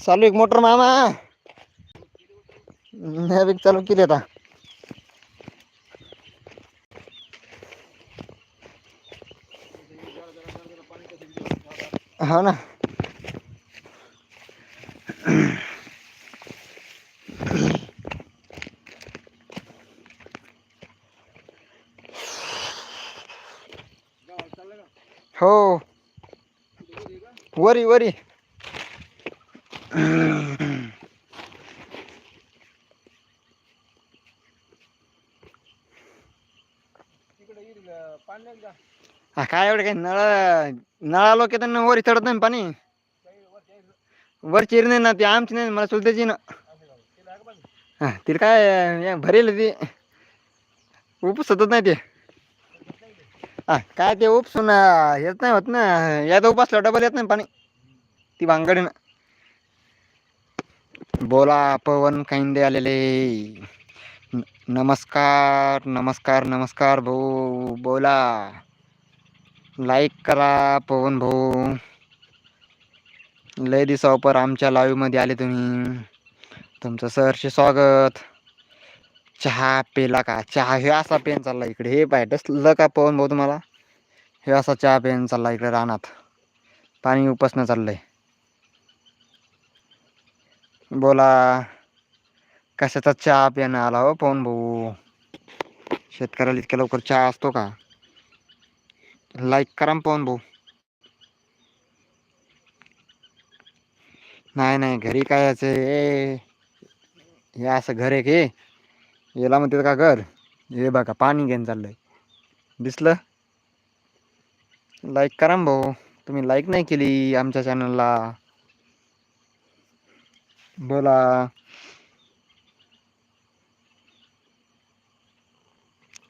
चालू एक मोटर मामा? नाही चालू केली आता. हो ना. हो. वरी वरी. हा, काय एवढं काय नळ नळा लोक त्यांना वरी चढत नाही पाणी? वर चिर नाही ना ती आमची नाही मला चुलत्याची ना. हा तिला काय भरेल ती. उपसतच नाही ते. हा काय ते उपसून हेच नाही होत ना याचा उपासला डबल येत नाही पाणी. ती भांगडी ना. बोला पवन कांदे आलेले. नमस्कार नमस्कार नमस्कार भाऊ बोला. लाईक करा पवन भाऊ. लय दिवसावर आमच्या लाईव्हमध्ये आले तुम्ही. तुमचं सरचे स्वागत. चहा पेला का? चहा हे असा पेन चालला इकडे. हे पाय डसलं का पवन भाऊ तुम्हाला? हे असा चहा पेन चालला इकडे रानात. पाणी उपसणं चाललंय. बोला. कशाचा चहा पिणं आला हो पाहून भाऊ शेतकऱ्याला इतक्या लवकर चहा असतो का? लाईक करा ना भाऊ. नाही नाही घरी काय याचं ए हे असं घर आहे की? याला म्हणते का घर? हे बघा पाणी घेऊन चाललंय. दिसलं? लाईक करा भाऊ. तुम्ही लाईक नाही केली आमच्या चॅनलला बोला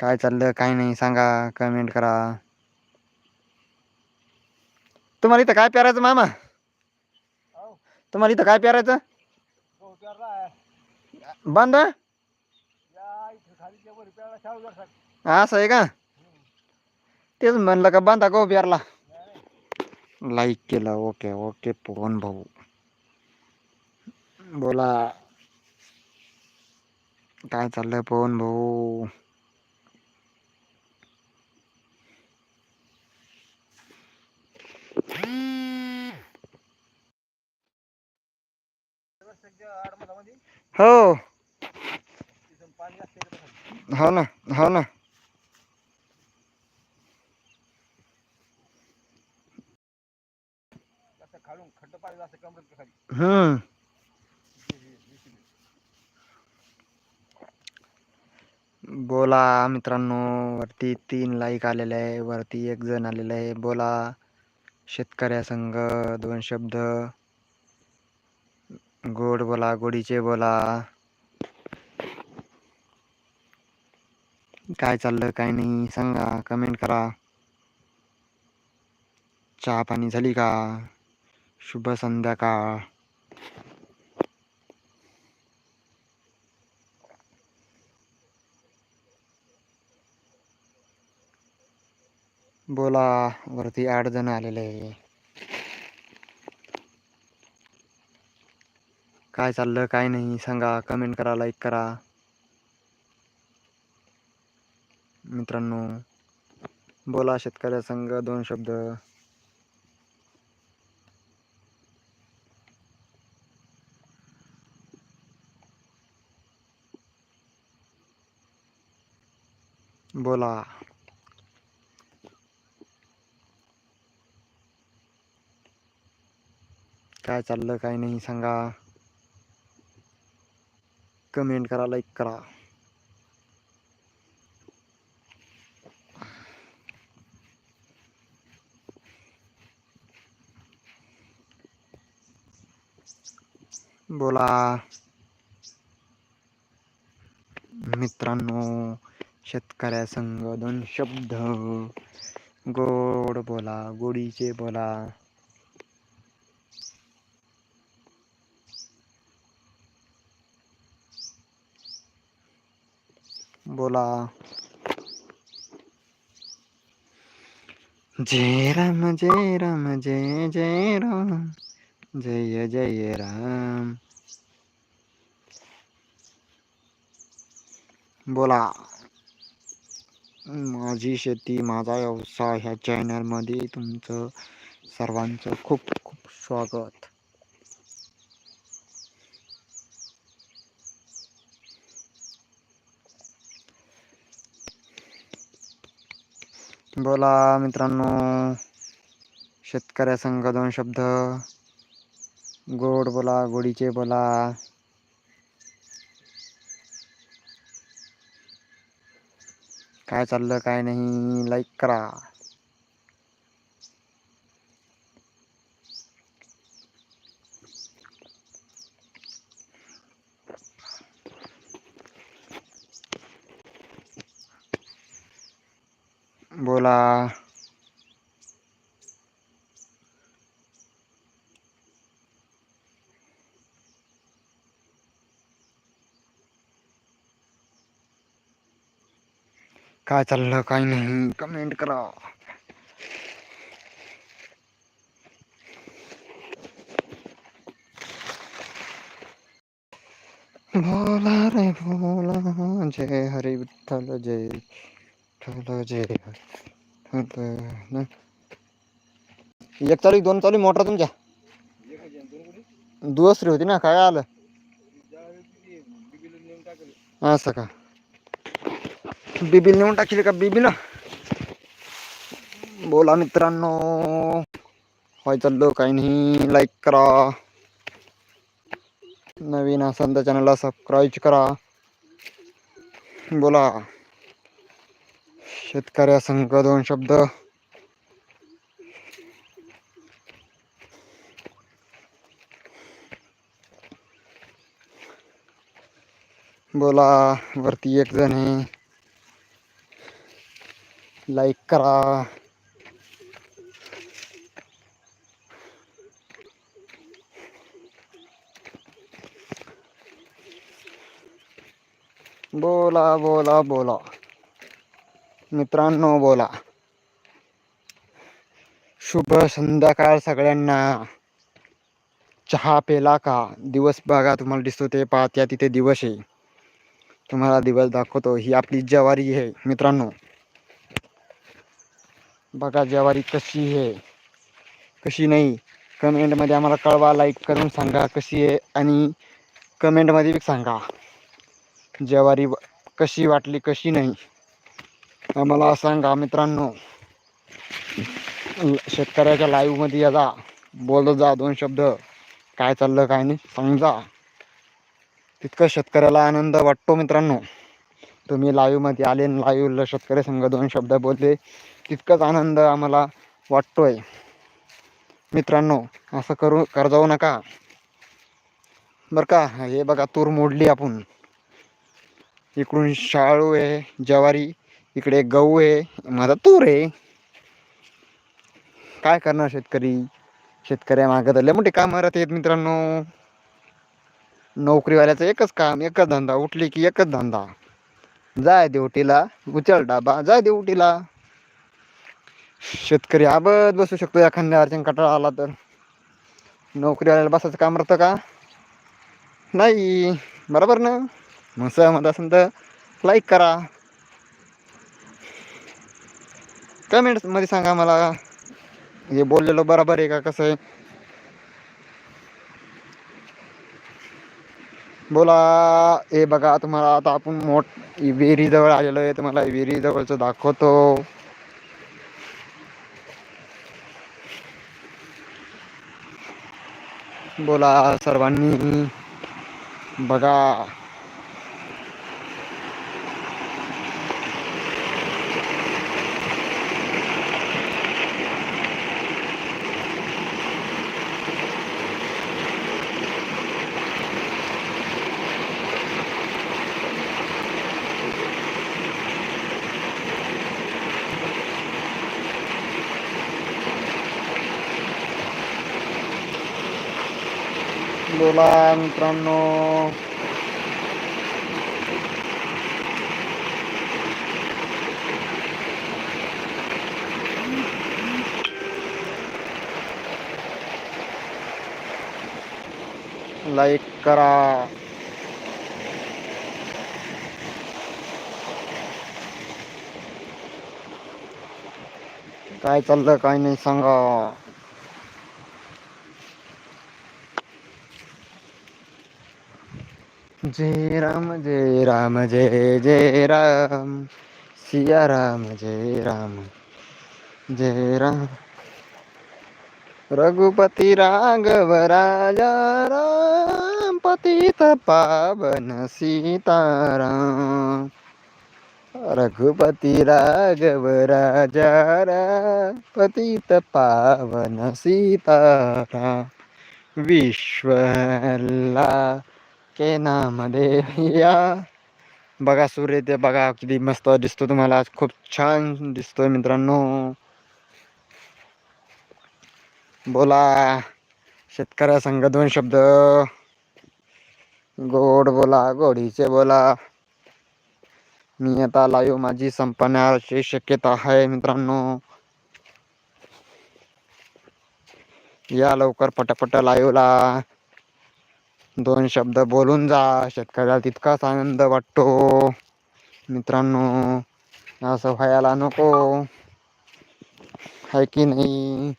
काय चाललं काय नाही सांगा कमेंट करा. तुम्हाला इथं काय पेरायचं मामा? तुम्हाला इथं काय पेरायचं बंद? असं आहे का? तेच म्हणलं का बांधा गो हो प्यारला लाईक केलं ओके ओके पवन भाऊ. बोला. काय चाललंय पवन भाऊ? हो. हो ना हो ना. हम्म. बोला मित्रांनो वरती तीन लाईक आलेले आहे वरती एक जण आलेलं आहे. बोला शेतकऱ्या संघ दोन शब्द. गोड बोला गोडीचे बोला. काय चाललं काय नाही सांगा कमेंट करा. चहा पाणी झाली का? शुभ संध्याकाळ. बोला वरती आठ जण आलेले आहे. काय चाललं काय नाही सांगा कमेंट करा लाईक करा. मित्रांनो बोला शेतकऱ्या संघ दोन शब्द. बोला. काय चाललं काय नाही सांगा. कमेंट करा लाईक करा. बोला. मित्रांनो शेतकऱ्या संघ दोन शब्द. गोड बोला गोडीचे बोला. बोला। जय राम जय राम, जय जय राम, जय जय राम। बोला। माझी शेती, माझा व्यवसाय ह्या चॅनलमध्ये तुमचं सर्वांचं खूप खूप स्वागत. बोला मित्रांनो. शेतकऱ्या संघ दोन शब्द. गोड बोला गोडीचे बोला. काय चाललं काय नाही लाईक करा. बोला। काय चाललं काय नाही। कमेंट करा बोला रे बोला। जय हरी विठ्ठल जय। विठ्ठल जय हरी एक चालू दोन चालू मोटर तुमच्या. दुसरी होती ना काय आलं? असं का? बिबिल नेऊन टाकली का बिबिल? बोला मित्रांनो. होय चाललो काही नाही. लाईक करा. नवीन असाल तर चॅनलला सबस्क्राईब करा. बोला. शेतकऱ्या संघ दोन शब्द. बोला वरती एक जण आहे. लाईक करा. बोला बोला बोला. मित्रांनो बोला. शुभ संध्याकाळ सगळ्यांना. चहा पेला का? दिवस बघा तुम्हाला दिसतो ते पाहत्या तिथे दिवस आहे. तुम्हाला दिवस दाखवतो ही आपली ज्वारी आहे मित्रांनो. बघा ज्वारी कशी आहे कशी नाही. कमेंटमध्ये आम्हाला कळवा लाईक करून सांगा कशी आहे आणि कमेंटमध्ये सांगा ज्वारी कशी वाटली कशी नाही. आम्हाला सांगा मित्रांनो शेतकऱ्याच्या लाईव्हमध्ये या जा बोलत जा दोन शब्द. काय चाललं काय नाही समजा तितकं शेतकऱ्याला आनंद वाटतो मित्रांनो. तुम्ही लाईव्हमध्ये आले लाईव्हला शेतकरी संघ दोन शब्द बोलले तितकाच आनंद आम्हाला वाटतोय. मित्रांनो असं करू कर जाऊ नका. बरं का हे बघा तूर मोडली आपण. इकडून शाळू आहे ज्वारी. इकडे गहू आहे माझा तूर आहे. काय करणार शेतकरी? शेतकऱ्या मागत लय मोठे काम करत आहेत मित्रांनो. नोकरीवाल्याचं एकच काम एकच धंदा. उठली की एकच धंदा. जाय देवटीला उचल डाबा. जाय देवटीला शेतकरी आबद बसू शकतो एखाद्या अर्चन कटाळा आला तर. नोकरीवाल्याला बसायचं काम राहतं का? नाही. बरोबर ना? मग सहमत असेल तर लाईक करा. कमेंट्समध्ये सांगा मला. हे बोललेलो बरोबर आहे का? कसं आहे? बोला. हे बघा तुम्हाला आता आपण मोठ विहिरीजवळ आलेलो आहे तुम्हाला विहिरीजवळचं दाखवतो. बोला सर्वांनी. बघा. बोला मित्रांनो. लाईक करा. काय चाललं काय नाही सांगा. जय राम जय राम जय जय राम सिया राम जय राम जय राम। रघुपती राघव राजा राम पतित पावन सीताराम। रघुपती राघव राजा राम पतित पावन सीताराम। विश्वला के नाम देया बघा सूर्य ते बघा किती मस्त दिसतो तुम्हाला. आज खूप छान दिसतोय मित्रांनो. बोला. शेतकऱ्या संघ दोन शब्द. गोड बोला गोडीचे बोला. मी आता लाईव्ह माझी संपण्याची शक्यता आहे मित्रांनो. या लवकर पटापट लाईव्हला. दोन शब्द बोलून जा. शेतकऱ्याला तितकाच आनंद वाटतो. मित्रांनो असं व्हायला नको. आहे की नाही?